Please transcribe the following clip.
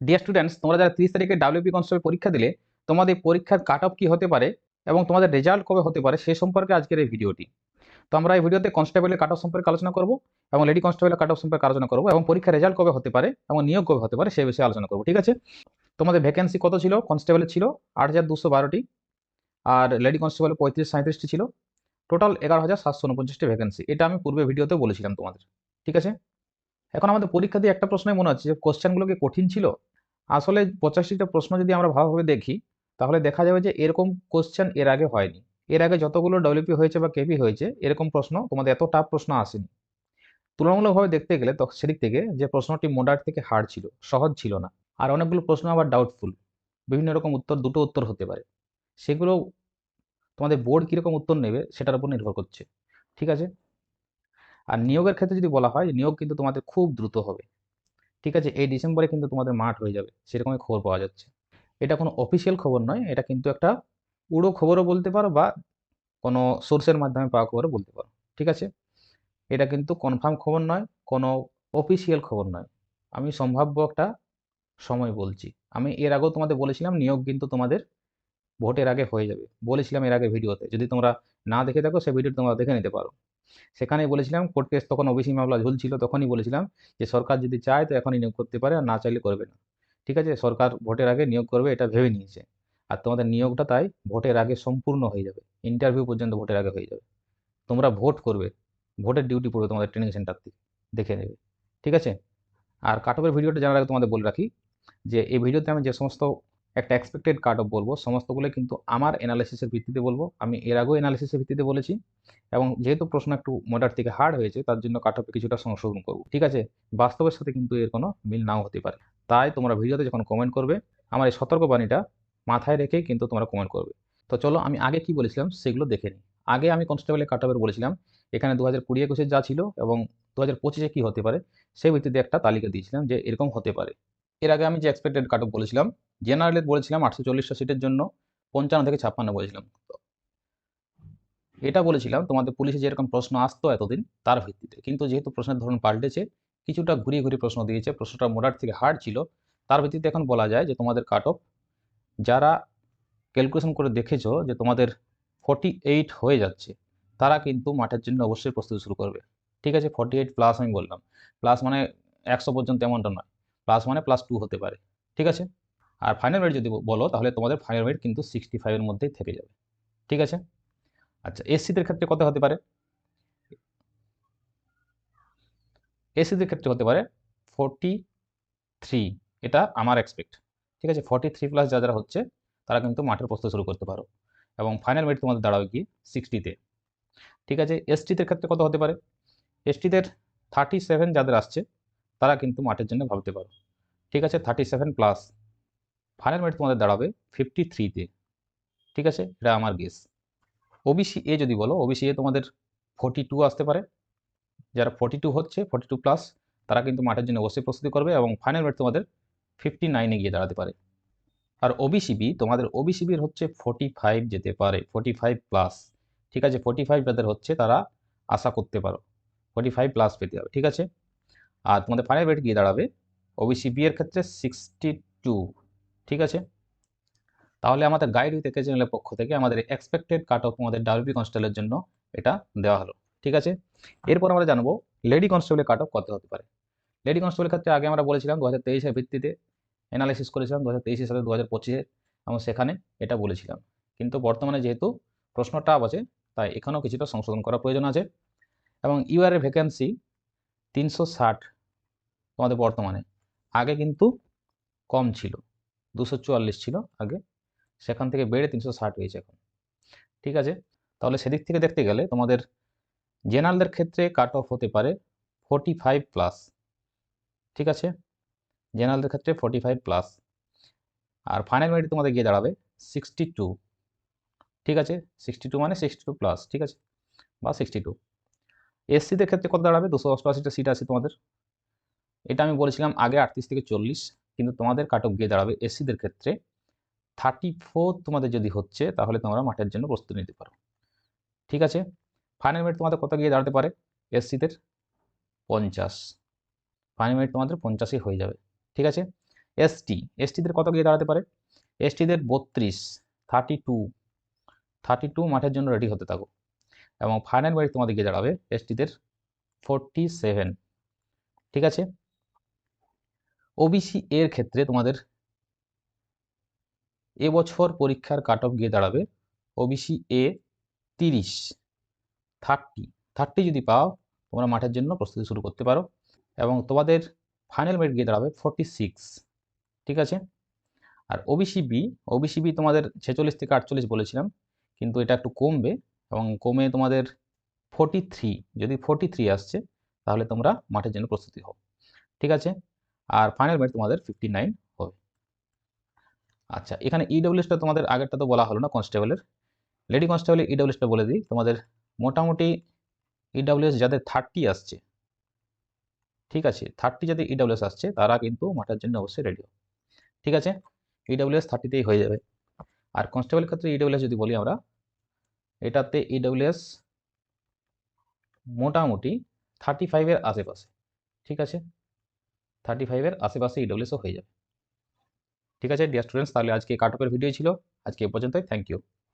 Dear students তোমরা যারা তিরিশ তারিখে ডাব্লিউপি কনস্টেবল পরীক্ষা দিলে, তোমাদের পরীক্ষার কাট অফ কী হতে পারে এবং তোমাদের রেজাল্ট কবে হতে পারে সে সম্পর্কে আজকের এই ভিডিওটি তো আমরা এই ভিডিওতে কনস্টেবলের কাট অফ সম্পর্কে আলোচনা করব এবং লেডি কনস্টেবলের কাট অফ সম্পর্কে আলোচনা করব এবং পরীক্ষার রেজাল্ট কবে হতে পারে এবং নিয়োগ কবে হতে পারে সেই বিষয়ে আলোচনা করব, ঠিক আছে? তোমাদের ভ্যাকেন্সি কত ছিল? কনস্টেবলের ছিল আট হাজার দুশো বারোটি আর লেডি কনস্টেবলের পঁয়ত্রিশ সাঁত্রিশটি ছিল। টোটাল এগারো হাজার সাতশো উনপঞ্চাশটি ভ্যাকেন্সি এটা আমি পূর্বে ভিডিওতে বলেছিলাম তোমাদের, ঠিক আছে? এখন আমাদের পরীক্ষা দিয়ে একটা প্রশ্নই মনে হচ্ছে যে কোশ্চেনগুলো কি কঠিন ছিল আসলে পঁচাশিটা প্রশ্ন যদি আমরা ভালোভাবে দেখি, তাহলে দেখা যাবে যে এরকম কোশ্চেন এর আগে হয়নি। এর আগে যতগুলো ডব্লিউপি হয়েছে বা কেপি হয়েছে, এরকম প্রশ্ন তোমাদের এত টাফ প্রশ্ন আসেনি। তুলনামূলকভাবে দেখতে গেলে সেদিক থেকে যে প্রশ্নটি মোডার থেকে হার্ড ছিল, সহজ ছিল না। আর অনেকগুলো প্রশ্ন আবার ডাউটফুল বিভিন্ন রকম উত্তর, দুটো উত্তর হতে পারে। সেগুলো তোমাদের বোর্ড কীরকম উত্তর নেবে, সেটার উপর নির্ভর করছে। ঠিক আছে? আর নিয়োগের ক্ষেত্রে যদি বলা হয়, নিয়োগ কিন্তু তোমাদের খুব দ্রুত হবে। ঠিক আছে, এই ডিসেম্বরে কিন্তু তোমাদের মাঠ হয়ে যাবে, সেরকমই খবর পাওয়া যাচ্ছে। এটা কোনো অফিসিয়াল খবর নয়, এটা কিন্তু একটা উড়ো খবরও বলতে পারো বা কোনো সোর্সের মাধ্যমে পাওয়া খবরও বলতে পারো, ঠিক আছে? এটা কিন্তু কনফার্ম খবর নয়, কোনো অফিসিয়াল খবর নয়। আমি সম্ভাব্য একটা সময় বলছি। আমি এর আগেও তোমাদের বলেছিলাম, নিয়োগ কিন্তু তোমাদের ভোটের আগে হয়ে যাবে। বলেছিলাম এর আগে ভিডিওতে, যদি তোমরা না দেখে থাকো সে ভিডিও তোমরা দেখে নিতে পারো। সেখানেই বলেছিলাম কোর্ট কেস তখন ওবিসি মামলা ঝুলছিল, তখনই বলেছিলাম যে সরকার যদি চায় তো এখনই নিয়োগ করতে পারে, আর না চাইলে করবে না। ঠিক আছে? সরকার ভোটের আগে নিয়োগ করবে, এটা ভেবে নিয়েছে। আর তোমাদের নিয়োগটা তাই ভোটের আগে সম্পূর্ণ হয়ে যাবে। ইন্টারভিউ পর্যন্ত ভোটের আগে হয়ে যাবে। তোমরা ভোট করবে ভোটের ডিউটি পড়বে তোমাদের ট্রেনিং সেন্টার থেকে দেখে নেবে। ঠিক আছে? আর কাট অফের ভিডিওটা জানার আগে তোমাদের বলে রাখি যে, এই ভিডিওতে আমি যে সমস্ত একটা এক্সপেক্টেড কাট অফ বলব। সমস্তগুলো কিন্তু আমার অ্যানালিসিসের ভিত্তিতে বলব। আমি এর আগেও অ্যানালিসিসের ভিত্তিতে বলেছি। এবং যেহেতু প্রশ্ন একটু মোডার থেকে হার্ড হয়েছে, তার জন্য কাট অফে কিছুটা সংশোধন করব। ঠিক আছে? বাস্তবের সাথে কিন্তু এর কোনো মিল নাও হতে পারে। তাই তোমরা ভিডিওতে যখন কমেন্ট করবে, আমার এই সতর্কবাণীটা মাথায় রেখে কিন্তু তোমরা কমেন্ট করবে। তো চলো আমি আগে কি বলেছিলাম, সেগুলো দেখে নিই। আগে আমি কনস্টেবলের কাট অফের বলেছিলাম, এখানে দু হাজার কুড়ি একুশে যা ছিল এবং দু হাজার পঁচিশে কী হতে পারে, সেই ভিত্তিতে একটা তালিকা দিয়েছিলাম যে এরকম হতে পারে। এর আগে আমি যে এক্সপেক্টেড কাট অফ বলেছিলাম জেনারেলের বলেছিলাম আটশো চল্লিশটা সিটের জন্য, পঞ্চান্ন থেকে ছাপ্পান্ন বলেছিলাম। এটা বলেছিলাম, তোমাদের পুলিশে যেরকম প্রশ্ন আসতো এতদিন, তার ভিত্তিতে। কিন্তু যেহেতু প্রশ্নের ধরন পাল্টেছে, কিছুটা ঘুরিয়ে ঘুরিয়ে প্রশ্ন দিয়েছে, প্রশ্নটা মোডার থেকে হার্ড ছিল, তার ভিত্তিতে এখন বলা যায় যে তোমাদের কাট অফ যারা ক্যালকুলেশন করে দেখেছ যে তোমাদের ফর্টি এইট হয়ে যাচ্ছে, তারা কিন্তু মাঠের জন্য অবশ্যই প্রস্তুতি শুরু করবে। ঠিক আছে ফর্টি এইট প্লাস আমি বললাম। প্লাস মানে একশো পর্যন্ত এমনটা নয়। প্লাস ওয়ানে প্লাস টু হতে পারে, ঠিক আছে? আর ফাইনাল মেরিট যদি বলো, তাহলে তোমাদের ফাইনাল মেরিট কিন্তু সিক্সটি ফাইভের মধ্যেই থেকে যাবে, ঠিক আছে? আচ্ছা এসসিদের ক্ষেত্রে কত হতে পারে? এসসিদের ক্ষেত্রে হতে পারে ফোরটি থ্রি এটা আমার এক্সপেক্ট ঠিক আছে? ফর্টি থ্রি প্লাস যা, যারা হচ্ছে, তারা কিন্তু মাঠের প্রস্তুত শুরু করতে পারো, এবং ফাইনাল মেরিট তোমাদের দাঁড়াবে কি? সিক্সটিতে ঠিক আছে? এসটিদের ক্ষেত্রে কত হতে পারে? এসটিদের থার্টি সেভেন যাদের আসছে তারা কিন্তু মাঠের জন্য ভাবতে পারো। ঠিক আছে thirty seven plus final merit তোমাদের দাঁড়াবে ফিফটি থ্রিতে ঠিক আছে, এটা আমার গেস ওবিসি এ যদি বলো ওবিসি এ তোমাদের ফোর্টি টু আসতে পারে। যারা ফোর্টি টু হচ্ছে ফোর্টি টু প্লাস তারা কিন্তু মাঠের জন্য অবশ্যই প্রস্তুতি করবে এবং ফাইনাল মেরিট তোমাদের ফিফটি নাইনে গিয়ে দাঁড়াতে পারে। আর ওবিসিবি তোমাদের ওবিসিবির হচ্ছে ফোর্টি ফাইভ যেতে পারে ফোর্টি ফাইভ প্লাস ঠিক আছে ফোর্টি ফাইভ যাদের হচ্ছে তারা আশা করতে পারো। ফোর্টি ফাইভ প্লাস পেতে হবে। ঠিক আছে? আর তোমাদের ফাইনাল মেরিট গিয়ে দাঁড়াবে ওবিসিবি এর ক্ষেত্রে সিক্সটি টু ঠিক আছে? তাহলে আমাদের গাইড উইথ একেশনালের পক্ষ থেকে আমাদের এক্সপেক্টেড কাট অফ আমাদের ডাব্লিউপি কনস্টেবলের জন্য এটা দেওয়া হলো, ঠিক আছে? এরপর আমরা জানব লেডি কনস্টেবলের কাট অফ কত হতে পারে। লেডি কনস্টেবলের ক্ষেত্রে আগে আমরা বলেছিলাম দু হাজার ভিত্তিতে অ্যানালাইসিস করেছিলাম, দু হাজার তেইশের সাথে দু হাজার পঁচিশের এবং সেখানে এটা বলেছিলাম। কিন্তু বর্তমানে যেহেতু প্রশ্ন টাফ আছে, তাই এখানেও কিছুটা সংশোধন করার প্রয়োজন আছে। এবং ইউআরের ভ্যাকেন্সি তিনশো ষাট তোমাদের বর্তমানে। আগে কিন্তু কম ছিল, দুশো চুয়াল্লিশ ছিল আগে। সেখান থেকে বেড়ে তিনশো ষাট হয়েছে এখন। ঠিক আছে? তাহলে সেদিক থেকে দেখতে গেলে তোমাদের জেনারেলদের ক্ষেত্রে কাট অফ হতে পারে ফোর্টি ফাইভ প্লাস ঠিক আছে? জেনারেলদের ক্ষেত্রে ফোর্টি ফাইভ প্লাস আর ফাইনাল মেরিট তোমাদের গিয়ে দাঁড়াবে সিক্সটি টু ঠিক আছে? সিক্সটি টু মানে সিক্সটি টু প্লাস ঠিক আছে? বা সিক্সটি টু এসসিদের ক্ষেত্রে কত দাঁড়াবে? দুশো অষ্টআশিটা সিট আছে তোমাদের। এটা আমি বলেছিলাম আগে আটত্রিশ থেকে চল্লিশ, কিন্তু তোমাদের কাট গিয়ে দাঁড়াবে এসসিদের ক্ষেত্রে। থার্টি ফোর তোমাদের যদি হচ্ছে, তাহলে তোমরা মাঠের জন্য প্রস্তুতি নিতে পারো। ঠিক আছে? ফাইনাল মেরিট তোমাদের কত গিয়ে দাঁড়াতে পারে? এসসিদের পঞ্চাশ। ফাইনাল মেরিট তোমাদের পঞ্চাশই হয়ে যাবে। ঠিক আছে? এসটি এসটিদের কত গিয়ে দাঁড়াতে পারে? এসটিদের বত্রিশ থার্টি টু থার্টি টু মাঠের জন্য রেডি হতে থাকো। এবং ফাইনাল মেরিট তোমাদের গিয়ে দাঁড়াবে এসটিদের ফোরটি সেভেন ঠিক আছে? ওবিসি এর ক্ষেত্রে তোমাদের এবছর পরীক্ষার কাট অফ গিয়ে দাঁড়াবে ওবিসি এ তিরিশ থার্টি থার্টি যদি পাও তোমরা মাঠের জন্য প্রস্তুতি শুরু করতে পারো এবং তোমাদের ফাইনাল মেরিট গিয়ে দাঁড়াবে ফোরটি সিক্স ঠিক আছে? আর ওবিসি বি ওবিসি বি তোমাদের ছেচল্লিশ থেকে আটচল্লিশ বলেছিলাম, কিন্তু এটা একটু কমবে এবং কমে তোমাদের ফোর্টি থ্রি যদি ফোর্টি থ্রি আসছে তাহলে তোমরা মাঠের জন্য প্রস্তুতি হও, ঠিক আছে? আর ফাইনাল মেরিট তোমাদের ফিফটি নাইন হবে। আচ্ছা এখানে ইডব্লিউএসটা তোমাদের আগেরটা তো বলা হলো না কনস্টেবলের লেডি কনস্টেবলের ইডব্লিউএসটা বলে দিই, তোমাদের মোটামুটি ইডব্লিউএস যাদের থার্টি আসছে, ঠিক আছে থার্টি যাদের ইডব্লিউএস আসছে, তারা কিন্তু মাঠার জন্য অবশ্যই রেডি ঠিক আছে? ইডব্লিউএস থার্টিতেই হয়ে যাবে। আর কনস্টেবলের ক্ষেত্রে ইডব্লিউএস যদি বলি আমরা, এটাতে ইডব্লিউএস মোটামুটি থার্টি ফাইভের আশেপাশে, ঠিক আছে? থার্টি ফাইভের আশেপাশে ইডব্লিউএসও হয়ে যাবে। ঠিক আছে ডিয়ার স্টুডেন্টস তাহলে আজকে কাটপের ভিডিও ছিল। আজকে এ পর্যন্তই। Thank you